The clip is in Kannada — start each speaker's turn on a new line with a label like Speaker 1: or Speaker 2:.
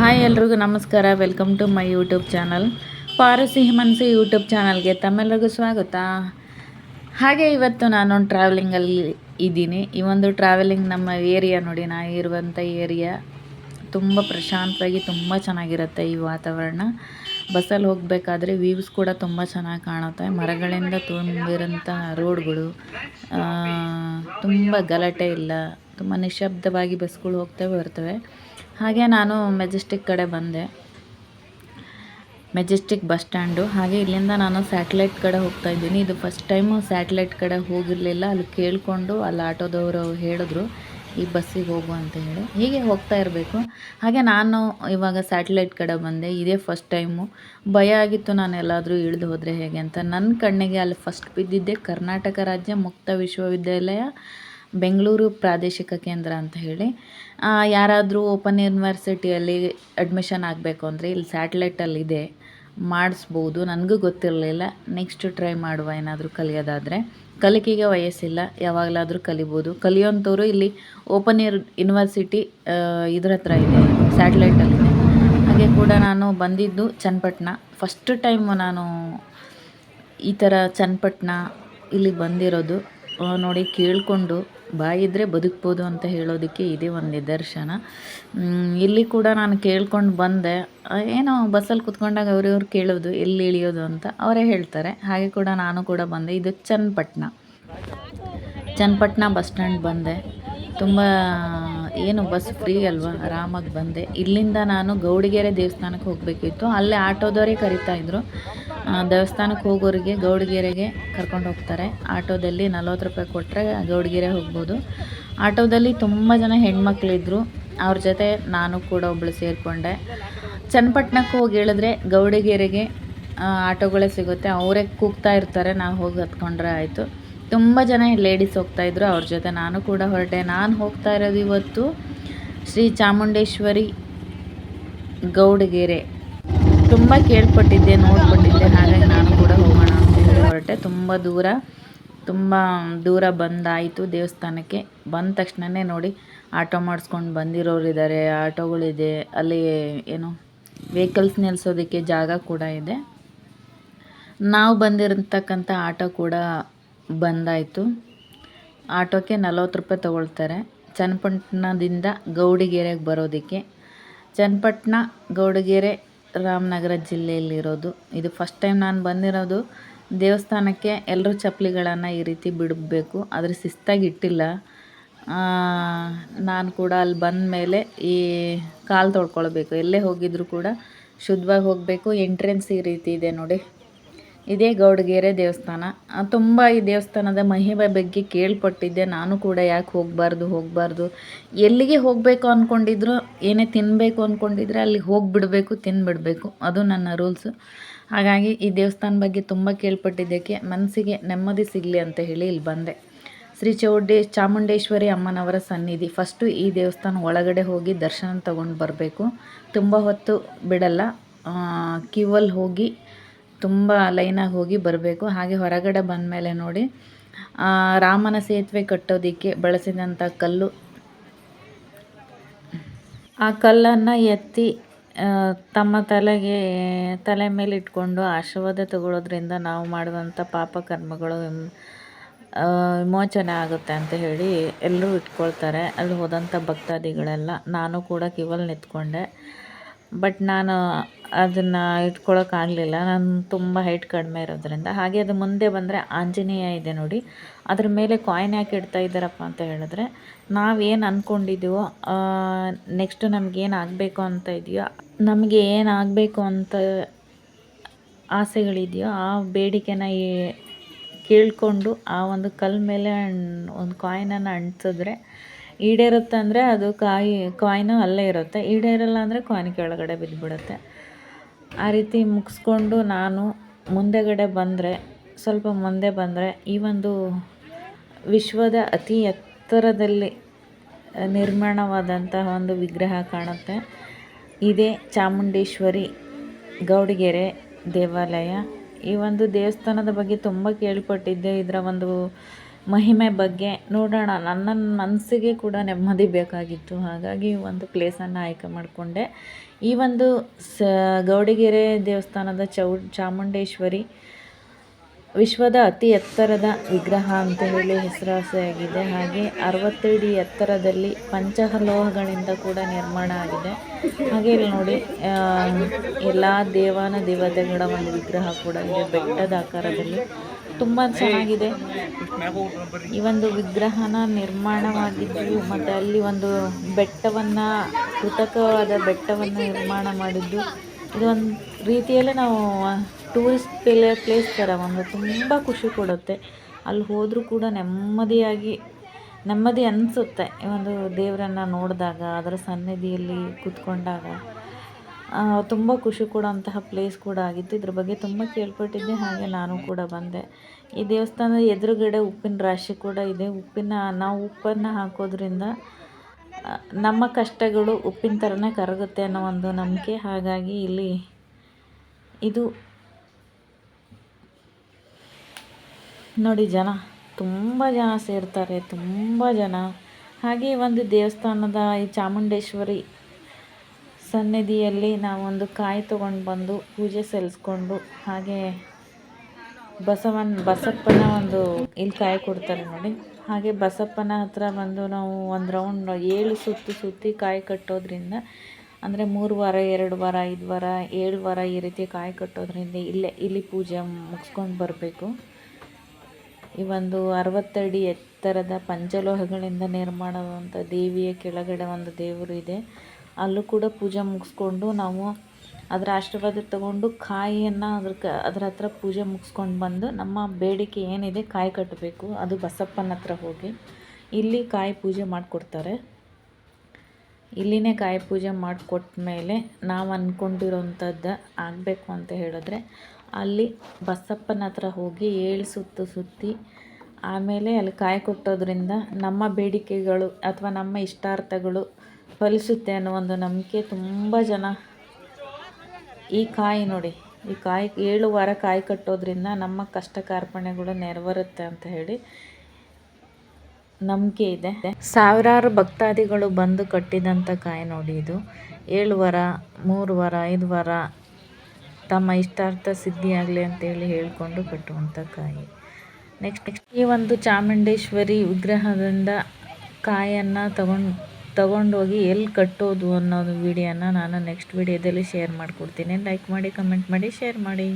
Speaker 1: ಹಾಯ್ ಎಲ್ರಿಗೂ ನಮಸ್ಕಾರ. Welcome to my YouTube channel Parasi Manassu YouTube ಚಾನಲ್ಗೆ ತಮ್ಮೆಲ್ಲರಿಗೂ ಸ್ವಾಗತ. ಹಾಗೆ ಇವತ್ತು ನಾನು ಟ್ರಾವೆಲಿಂಗಲ್ಲಿ ಇದ್ದೀನಿ. ಈ ಒಂದು ಟ್ರಾವೆಲಿಂಗ್ ನಮ್ಮ ಏರಿಯಾ ನೋಡಿ, ನಾ ಇರುವಂಥ ಏರಿಯಾ ತುಂಬ ಪ್ರಶಾಂತವಾಗಿ ತುಂಬ ಚೆನ್ನಾಗಿರುತ್ತೆ ಈ ವಾತಾವರಣ. ಬಸ್ಸಲ್ಲಿ ಹೋಗಬೇಕಾದ್ರೆ ವ್ಯೂವ್ಸ್ ಕೂಡ ತುಂಬ ಚೆನ್ನಾಗಿ ಕಾಣುತ್ತೆ. ಮರಗಳಿಂದ ತುಂಬಿರೋಂಥ ರೋಡ್ಗಳು ತುಂಬ ಗಲಾಟೆ ಇಲ್ಲ. ತುಂಬ ನಿಶಬ್ದವಾಗಿ ಬಸ್ಗಳು ಹೋಗ್ತವೆ, ಬರ್ತವೆ. ಹಾಗೆ ನಾನು ಮೆಜೆಸ್ಟಿಕ್ ಕಡೆ ಬಂದೆ. ಮೆಜೆಸ್ಟಿಕ್ ಬಸ್ ಸ್ಟ್ಯಾಂಡು ಹಾಗೆ ಇಲ್ಲಿಂದ ನಾನು ಸ್ಯಾಟಲೈಟ್ ಕಡೆ ಹೋಗ್ತಾ ಇದ್ದೀನಿ. ಇದು ಫಸ್ಟ್ ಟೈಮು ಸ್ಯಾಟಲೈಟ್ ಕಡೆ ಹೋಗಿರಲಿಲ್ಲ. ಅಲ್ಲಿ ಕೇಳಿಕೊಂಡು ಅಲ್ಲಿ ಆಟೋದವರು ಹೇಳಿದ್ರು, ಈ ಬಸ್ಸಿಗೆ ಹೋಗು ಅಂತ ಹೇಳಿ. ಹೀಗೆ ಹೋಗ್ತಾ ಇರಬೇಕು. ಹಾಗೆ ನಾನು ಇವಾಗ ಸ್ಯಾಟಲೈಟ್ ಕಡೆ ಬಂದೆ. ಇದೇ ಫಸ್ಟ್ ಟೈಮು ಭಯ ಆಗಿತ್ತು ನಾನು ಎಲ್ಲಾದರೂ ಇಳಿದು ಹೋದರೆ ಹೇಗೆ ಅಂತ. ನನ್ನ ಕಣ್ಣಿಗೆ ಅಲ್ಲಿ ಫಸ್ಟ್ ಬಿದ್ದಿದ್ದೆ ಕರ್ನಾಟಕ ರಾಜ್ಯ ಮುಕ್ತ ವಿಶ್ವವಿದ್ಯಾಲಯ. ಬೆಂಗಳೂರು ಪ್ರಾದೇಶಿಕ ಕೇಂದ್ರ ಅಂತ ಹೇಳಿ ಯಾರಾದರೂ ಓಪನ್ ಯೂನಿವರ್ಸಿಟಿಯಲ್ಲಿ ಅಡ್ಮಿಷನ್ ಆಗಬೇಕು ಅಂದರೆ ಇಲ್ಲಿ ಸ್ಯಾಟಲೈಟಲ್ಲಿದೆ ಮಾಡಿಸ್ಬೋದು. ನನಗೂ ಗೊತ್ತಿರಲಿಲ್ಲ. ನೆಕ್ಸ್ಟ್ ಟ್ರೈ ಮಾಡುವ ಏನಾದರೂ ಕಲಿಯೋದಾದರೆ. ಕಲಿಕೆಗೆ ವಯಸ್ಸಿಲ್ಲ, ಯಾವಾಗಲಾದರೂ ಕಲಿಬೋದು. ಕಲಿಯೋಂಥವ್ರು ಇಲ್ಲಿ ಓಪನ್ ಯೂರ್ ಯೂನಿವರ್ಸಿಟಿ ಇದ್ರ ಹತ್ರ ಇದೆ ಸ್ಯಾಟಲೈಟಲ್ಲಿದೆ ಹಾಗೆ ಕೂಡ ನಾನು ಬಂದಿದ್ದು ಚನ್ನಪಟ್ಟಣ. ಫಸ್ಟ್ ಟೈಮು ನಾನು ಈ ಥರ ಚನ್ನಪಟ್ಟಣ ಇಲ್ಲಿ ಬಂದಿರೋದು. ನೋಡಿ, ಕೇಳಿಕೊಂಡು ಬಾಯಿದ್ರೆ ಬದುಕ್ಬೋದು ಅಂತ ಹೇಳೋದಕ್ಕೆ ಇದೇ ಒಂದು ನಿದರ್ಶನ. ಇಲ್ಲಿ ಕೂಡ ನಾನು ಕೇಳ್ಕೊಂಡು ಬಂದೆ. ಏನೋ ಬಸ್ಸಲ್ಲಿ ಕುತ್ಕೊಂಡಾಗ ಅವ್ರಿವ್ರು ಕೇಳೋದು, ಎಲ್ಲಿ ಇಳಿಯೋದು ಅಂತ ಅವರೇ ಹೇಳ್ತಾರೆ. ಹಾಗೆ ಕೂಡ ನಾನು ಕೂಡ ಬಂದೆ. ಇದು ಚನ್ನಪಟ್ಟಣ ಚನ್ನಪಟ್ಟಣ ಬಸ್ ಸ್ಟ್ಯಾಂಡ್ ಬಂದೆ. ತುಂಬ, ಏನು, ಬಸ್ ಫ್ರೀ ಅಲ್ವಾ? ಆರಾಮಾಗಿ ಬಂದೆ. ಇಲ್ಲಿಂದ ನಾನು ಗೌಡಿಗೆರೆ ದೇವಸ್ಥಾನಕ್ಕೆ ಹೋಗಬೇಕಿತ್ತು. ಅಲ್ಲೇ ಆಟೋದವರೇ ಕರಿತಾಯಿದ್ರು ದೇವಸ್ಥಾನಕ್ಕೆ ಹೋಗೋರಿಗೆ, ಗೌಡಗೆರೆಗೆ ಕರ್ಕೊಂಡು ಹೋಗ್ತಾರೆ. ಆಟೋದಲ್ಲಿ ನಲ್ವತ್ತು ರೂಪಾಯಿ ಕೊಟ್ಟರೆ ಗೌಡಗೆರೆ ಹೋಗ್ಬೋದು. ಆಟೋದಲ್ಲಿ ತುಂಬ ಜನ ಹೆಣ್ಮಕ್ಳಿದ್ರು. ಅವ್ರ ಜೊತೆ ನಾನು ಕೂಡ ಒಬ್ಬಳು ಸೇರಿಕೊಂಡೆ. ಚನ್ನಪಟ್ಟಣಕ್ಕೆ ಹೋಗಿ ಹೇಳಿದ್ರೆ ಗೌಡಗೆರೆಗೆ ಆಟೋಗಳೇ ಸಿಗುತ್ತೆ. ಅವರೇ ಕೂಗ್ತಾ ಇರ್ತಾರೆ. ನಾವು ಹೋಗಿ ಹತ್ಕೊಂಡ್ರೆ ಆಯಿತು. ತುಂಬ ಜನ ಲೇಡೀಸ್ ಹೋಗ್ತಾಯಿದ್ರು ಅವ್ರ ಜೊತೆ ನಾನು ಕೂಡ ಹೊರಟೆ. ನಾನು ಹೋಗ್ತಾ ಇರೋದು ಇವತ್ತು ಶ್ರೀ ಚಾಮುಂಡೇಶ್ವರಿ ಗೌಡಗೆರೆ. ತುಂಬ ಕೇಳ್ಪಟ್ಟಿದ್ದೆ ನೋಡ್ಪಟ್ಟಿದ್ದೆ ಹಾಗಾಗಿ ನಾನು ಕೂಡ ಹೋಗೋಣ ಅಂತ ಹೊರಟೆ ತುಂಬ ದೂರ ತುಂಬ ದೂರ ಬಂದಾಯಿತು ದೇವಸ್ಥಾನಕ್ಕೆ. ಬಂದ ತಕ್ಷಣವೇ ನೋಡಿ ಆಟೋ ಮಾಡಿಸ್ಕೊಂಡು ಬಂದಿರೋರಿದ್ದಾರೆ ಆಟೋಗಳಿದೆ, ಅಲ್ಲಿ ಏನು ವೆಹಿಕಲ್ಸ್ ನಿಲ್ಲಿಸೋದಕ್ಕೆ ಜಾಗ ಕೂಡ ಇದೆ. ನಾವು ಬಂದಿರತಕ್ಕಂಥ ಆಟೋ ಕೂಡ ಬಂದಾಯಿತು. ಆಟೋಕ್ಕೆ ನಲವತ್ತು ರೂಪಾಯಿ ತೊಗೊಳ್ತಾರೆ. ಚನ್ನಪಟ್ಟಣದಿಂದ ಗೌಡಿಗೆರೆಗೆ ಬರೋದಕ್ಕೆ. ಚನ್ನಪಟ್ಟಣ, ಗೌಡಗೆರೆ, ರಾಮನಗರ ಜಿಲ್ಲೆಯಲ್ಲಿರೋದು. ಇದು ಫಸ್ಟ್ ಟೈಮ್ ನಾನು ಬಂದಿರೋದು. ದೇವಸ್ಥಾನಕ್ಕೆ ಎಲ್ಲರೂ ಚಪ್ಪಲಿಗಳನ್ನು ಈ ರೀತಿ ಬಿಡಬೇಕು. ಆದರೆ ಶಿಸ್ತಾಗಿ ಇಟ್ಟಿಲ್ಲ. ನಾನು ಕೂಡ ಅಲ್ಲಿ ಬಂದ ಮೇಲೆ ಈ ಕಾಲು ತೊಳ್ಕೊಳ್ಬೇಕು. ಎಲ್ಲೇ ಹೋಗಿದ್ರು ಕೂಡ ಶುದ್ಧವಾಗಿ ಹೋಗಬೇಕು. ಎಂಟ್ರೆನ್ಸ್ ಈ ರೀತಿ ಇದೆ ನೋಡಿ. ಇದೇ ಗೌಡಗೆರೆ ದೇವಸ್ಥಾನ. ತುಂಬ ಈ ದೇವಸ್ಥಾನದ ಮಹಿಮೆ ಬಗ್ಗೆ ಕೇಳ್ಪಟ್ಟಿದ್ದೆ. ನಾನು ಕೂಡ ಯಾಕೆ ಹೋಗಬಾರ್ದು ಹೋಗಬಾರ್ದು. ಎಲ್ಲಿಗೆ ಹೋಗಬೇಕು ಅಂದ್ಕೊಂಡಿದ್ರು ಏನೇ ತಿನ್ನಬೇಕು ಅಂದ್ಕೊಂಡಿದ್ರೆ ಅಲ್ಲಿ ಹೋಗಿಬಿಡಬೇಕು, ತಿನ್ಬಿಡಬೇಕು. ಅದು ನನ್ನ ರೂಲ್ಸು. ಹಾಗಾಗಿ ಈ ದೇವಸ್ಥಾನ ಬಗ್ಗೆ ತುಂಬ ಕೇಳ್ಪಟ್ಟಿದ್ದಕ್ಕೆ ಮನಸ್ಸಿಗೆ ನೆಮ್ಮದಿ ಸಿಗಲಿ ಅಂತ ಹೇಳಿ ಇಲ್ಲಿ ಬಂದೆ. ಶ್ರೀ ಚೌಡೇ ಚಾಮುಂಡೇಶ್ವರಿ ಅಮ್ಮನವರ ಸನ್ನಿಧಿ. ಫಸ್ಟು ಈ ದೇವಸ್ಥಾನ ಒಳಗಡೆ ಹೋಗಿ ದರ್ಶನ ತಗೊಂಡು ಬರಬೇಕು. ತುಂಬ ಹೊತ್ತು ಬಿಡಲ್ಲ. ಕ್ಯೂವಲ್ಲಿ ಹೋಗಿ ತುಂಬ ಲೈನಾಗಿ ಹೋಗಿ ಬರಬೇಕು. ಹಾಗೆ ಹೊರಗಡೆ ಬಂದ ಮೇಲೆ ನೋಡಿ ರಾಮನ ಸೇತುವೆ ಕಟ್ಟೋದಕ್ಕೆ ಬಳಸಿದಂಥ ಕಲ್ಲು. ಆ ಕಲ್ಲನ್ನು ಎತ್ತಿ ತಮ್ಮ ತಲೆಗೆ, ತಲೆ ಮೇಲೆ ಇಟ್ಕೊಂಡು ಆಶೀರ್ವಾದ ತಗೊಳ್ಳೋದ್ರಿಂದ ನಾವು ಮಾಡುವಂಥ ಪಾಪ ಕರ್ಮಗಳು ವಿಮೋಚನೆ ಆಗುತ್ತೆ ಅಂತ ಹೇಳಿ ಎಲ್ಲರೂ ಇಟ್ಕೊಳ್ತಾರೆ. ಅಲ್ಲಿ ಹೋದಂಥ ಭಕ್ತಾದಿಗಳೆಲ್ಲ. ನಾನು ಕೂಡ ಕಿವಲ್ಲಿ ನಿಂತ್ಕೊಂಡೆ. ಬಟ್ ನಾನು ಅದನ್ನು ಇಟ್ಕೊಳ್ಳೋಕ್ಕಾಗಲಿಲ್ಲ ನಾನು ತುಂಬ ಹೈಟ್ ಕಡಿಮೆ ಇರೋದರಿಂದ. ಹಾಗೆ ಅದು ಮುಂದೆ ಬಂದರೆ ಆಂಜನೇಯ ಇದೆ ನೋಡಿ. ಅದ್ರ ಮೇಲೆ ಕಾಯಿನ್ ಯಾಕೆ ಇಡ್ತಾ ಇದ್ದಾರಪ್ಪ ಅಂತ ಹೇಳಿದ್ರೆ ನಾವೇನು ಅಂದ್ಕೊಂಡಿದ್ದೀವೋ ನೆಕ್ಸ್ಟ್ ನಮಗೇನು ಆಗಬೇಕು ಅಂತ ಇದೆಯೋ, ನಮಗೆ ಏನು ಆಗಬೇಕು ಅಂತ ಆಸೆಗಳಿದೆಯೋ, ಆ ಬೇಡಿಕೆನ ಕೇಳಿಕೊಂಡು ಆ ಒಂದು ಕಲ್ಲು ಮೇಲೆ ಒಂದು ಕಾಯಿನನ್ನು ಅಂಟಿಸಿದ್ರೆ ಈಡೇರುತ್ತೆ ಅಂದರೆ ಅದು ಕಾಯಿ, ಕಾಯಿನು ಅಲ್ಲೇ ಇರುತ್ತೆ. ಈಡೇರಲ್ಲ ಅಂದರೆ ಕಾಯಿನ್ ಕೆಳಗಡೆ ಬಿದ್ದುಬಿಡುತ್ತೆ ಆ ರೀತಿ ಮುಗಿಸ್ಕೊಂಡು ನಾನು ಮುಂದೆಗಡೆ ಬಂದರೆ, ಸ್ವಲ್ಪ ಮುಂದೆ ಬಂದರೆ ಈ ಒಂದು ವಿಶ್ವದ ಅತಿ ಎತ್ತರದಲ್ಲಿ ನಿರ್ಮಾಣವಾದಂತಹ ಒಂದು ವಿಗ್ರಹ ಕಾಣುತ್ತೆ. ಇದೇ ಚಾಮುಂಡೇಶ್ವರಿ ಗೌಡಿಗೆರೆ ದೇವಾಲಯ. ಈ ಒಂದು ದೇವಸ್ಥಾನದ ಬಗ್ಗೆ ತುಂಬ ಕೇಳ್ಪಟ್ಟಿದ್ದೆ. ಇದರ ಒಂದು ಮಹಿಮೆ ಬಗ್ಗೆ ನೋಡೋಣ. ನನ್ನ ಮನಸ್ಸಿಗೆ ಕೂಡ ನೆಮ್ಮದಿ ಬೇಕಾಗಿತ್ತು. ಹಾಗಾಗಿ ಒಂದು ಪ್ಲೇಸನ್ನು ಆಯ್ಕೆ ಮಾಡಿಕೊಂಡೆ. ಈ ಒಂದು ಸ, ಗೌಡಿಗೆರೆ ದೇವಸ್ಥಾನದ ಚೌ, ಚಾಮುಂಡೇಶ್ವರಿ ವಿಶ್ವದ ಅತಿ ಎತ್ತರದ ವಿಗ್ರಹ ಅಂತ ಹೇಳಿ ಹೆಸರಾಸೆಯಾಗಿದೆ. ಹಾಗೆ ಅರವತ್ತೈದು ಎತ್ತರದಲ್ಲಿ ಪಂಚಲೋಹಗಳಿಂದ ಕೂಡ ನಿರ್ಮಾಣ ಆಗಿದೆ. ಹಾಗೆ ಇಲ್ಲಿ ನೋಡಿ ಎಲ್ಲ ದೇವಾನ ದೇವತೆಗಳ ಒಂದು ವಿಗ್ರಹ ಕೂಡ ಇದೆ ಬೆಟ್ಟದ ಆಕಾರದಲ್ಲಿ. ತುಂಬ ಚೆನ್ನಾಗಿದೆ. ಈ ಒಂದು ವಿಗ್ರಹನ ನಿರ್ಮಾಣವಾಗಿದ್ದು ಮತ್ತು ಅಲ್ಲಿ ಒಂದು ಬೆಟ್ಟವನ್ನು ಕೃತಕವಾದ ಬೆಟ್ಟವನ್ನು ನಿರ್ಮಾಣ ಮಾಡಿದ್ದು. ಇದೊಂದು ರೀತಿಯಲ್ಲೇ ನಾವು ಟೂರಿಸ್ಟ್ ಪ್ಲೇ ಪ್ಲೇಸ್ ಥರ ಒಂದು ತುಂಬ ಖುಷಿ ಕೊಡುತ್ತೆ. ಅಲ್ಲಿ ಹೋದರೂ ಕೂಡ ನೆಮ್ಮದಿಯಾಗಿ ನೆಮ್ಮದಿ ಅನಿಸುತ್ತೆ. ಈ ಒಂದು ದೇವರನ್ನು ನೋಡಿದಾಗ ಅದರ ಸನ್ನಿಧಿಯಲ್ಲಿ ಕೂತ್ಕೊಂಡಾಗ. ತುಂಬ ಖುಷಿ ಕೊಡುವಂತಹ ಪ್ಲೇಸ್ ಕೂಡ ಆಗಿತ್ತು. ಇದ್ರ ಬಗ್ಗೆ ತುಂಬ ಕೇಳ್ಪಟ್ಟಿದ್ದೆ, ಹಾಗೆ ನಾನು ಕೂಡ ಬಂದೆ. ಈ ದೇವಸ್ಥಾನದ ಎದುರುಗಡೆ ಉಪ್ಪಿನ ರಾಶಿ ಕೂಡ ಇದೆ. ಉಪ್ಪಿನ, ನಾವು ಉಪ್ಪನ್ನು ಹಾಕೋದ್ರಿಂದ ನಮ್ಮ ಕಷ್ಟಗಳು ಉಪ್ಪಿನ ಥರನೇ ಕರಗುತ್ತೆ ಅನ್ನೋ ಒಂದು ನಂಬಿಕೆ. ಹಾಗಾಗಿ ಇಲ್ಲಿ ಇದು ನೋಡಿ ಜನ, ತುಂಬ ಜನ ಸೇರ್ತಾರೆ, ತುಂಬ ಜನ. ಹಾಗೆ ಒಂದು ದೇವಸ್ಥಾನದ ಈ ಚಾಮುಂಡೇಶ್ವರಿ ಸನ್ನಿಧಿಯಲ್ಲಿ ನಾವೊಂದು ಕಾಯಿ ತೊಗೊಂಡು ಬಂದು ಪೂಜೆ ಸಲ್ಲಿಸ್ಕೊಂಡು ಹಾಗೆ ಬಸವನ, ಬಸಪ್ಪನ ಒಂದು ಇಲ್ಲಿ ಕಾಯಿ ಕೊಡ್ತಾರೆ ನೋಡಿ. ಹಾಗೆ ಬಸಪ್ಪನ ಹತ್ರ ಬಂದು ನಾವು ಒಂದು ರೌಂಡ್ ಏಳು ಸುತ್ತು ಸುತ್ತಿ ಕಾಯಿ ಕಟ್ಟೋದ್ರಿಂದ, ಅಂದರೆ ಮೂರು ವಾರ, ಎರಡು ವಾರ, ಐದು ವಾರ, ಏಳು ವಾರ ಈ ರೀತಿ ಕಾಯಿ ಕಟ್ಟೋದ್ರಿಂದ ಇಲ್ಲೇ, ಇಲ್ಲಿ ಪೂಜೆ ಮುಗಿಸ್ಕೊಂಡು ಬರಬೇಕು. ಈ ಒಂದು ಅರವತ್ತಡಿ ಎತ್ತರದ ಪಂಚಲೋಹಗಳಿಂದ ನಿರ್ಮಾಣವಾದಂಥ ದೇವಿಯ ಕೆಳಗಡೆ ಒಂದು ದೇವರು ಇದೆ. ಅಲ್ಲೂ ಕೂಡ ಪೂಜೆ ಮುಗಿಸ್ಕೊಂಡು ನಾವು ಅದರ ಆಶೀರ್ವಾದ ತಗೊಂಡು ಕಾಯಿಯನ್ನು ಅದ್ರ ಕ, ಅದ್ರ ಹತ್ರ ಪೂಜೆ ಮುಗಿಸ್ಕೊಂಡು ಬಂದು ನಮ್ಮ ಬೇಡಿಕೆ ಏನಿದೆ ಕಾಯಿ ಕಟ್ಟಬೇಕು. ಅದು ಬಸಪ್ಪನ ಹತ್ರ ಹೋಗಿ. ಇಲ್ಲಿ ಕಾಯಿ ಪೂಜೆ ಮಾಡಿಕೊಡ್ತಾರೆ. ಇಲ್ಲಿನೇ ಕಾಯಿ ಪೂಜೆ ಮಾಡಿಕೊಟ್ಟ ಮೇಲೆ ನಾವು ಅಂದ್ಕೊಂಡಿರೋಂಥದ್ದು ಆಗಬೇಕು ಅಂತ ಹೇಳಿದ್ರೆ ಅಲ್ಲಿ ಬಸಪ್ಪನ ಹತ್ರ ಹೋಗಿ ಏಳು ಸುತ್ತು ಸುತ್ತಿ ಆಮೇಲೆ ಅಲ್ಲಿ ಕಾಯಿ ಕೊಟ್ಟೋದ್ರಿಂದ ನಮ್ಮ ಬೇಡಿಕೆಗಳು ಅಥವಾ ನಮ್ಮ ಇಷ್ಟಾರ್ಥಗಳು ಫಲಿಸುತ್ತೆ ಅನ್ನೋ ಒಂದು ನಂಬಿಕೆ ತುಂಬ ಜನ ಈ ಕಾಯಿ ನೋಡಿ, ಈ ಕಾಯಿ ಏಳು ವಾರ ಕಾಯಿ ಕಟ್ಟೋದ್ರಿಂದ ನಮ್ಮ ಕಷ್ಟ ಕಾರ್ಪಣ್ಯಗಳು ನೆರವೇರುತ್ತೆ ಅಂತ ಹೇಳಿ ನಂಬಿಕೆ ಇದೆ. ಸಾವಿರಾರು ಭಕ್ತಾದಿಗಳು ಬಂದು ಕಟ್ಟಿದಂಥ ಕಾಯಿ ನೋಡಿ ಇದು. ಏಳು ವಾರ, ಮೂರು ವಾರ, ಐದು ವಾರ ತಮ್ಮ ಇಷ್ಟಾರ್ಥ ಸಿದ್ಧಿಯಾಗಲಿ ಅಂತೇಳಿ ಹೇಳಿಕೊಂಡು ಕಟ್ಟುವಂಥ ಕಾಯಿ. ನೆಕ್ಸ್ಟ್ ನೆಕ್ಸ್ಟ್ ಈ ಒಂದು ಚಾಮುಂಡೇಶ್ವರಿ ವಿಗ್ರಹದಿಂದ ಕಾಯನ್ನು ತಗೊಂಡು ತಗೊಂಡೋಗಿ ಎಲ್ಲಿ ಕಟ್ಟೋದು ಅನ್ನೋದು ವಿಡಿಯೋನ ನಾನು ನೆಕ್ಸ್ಟ್ ವಿಡಿಯೋದಲ್ಲಿ ಶೇರ್ ಮಾಡಿಕೊಡ್ತೀನಿ. ಲೈಕ್ ಮಾಡಿ ಕಮೆಂಟ್ ಮಾಡಿ ಶೇರ್ ಮಾಡಿ.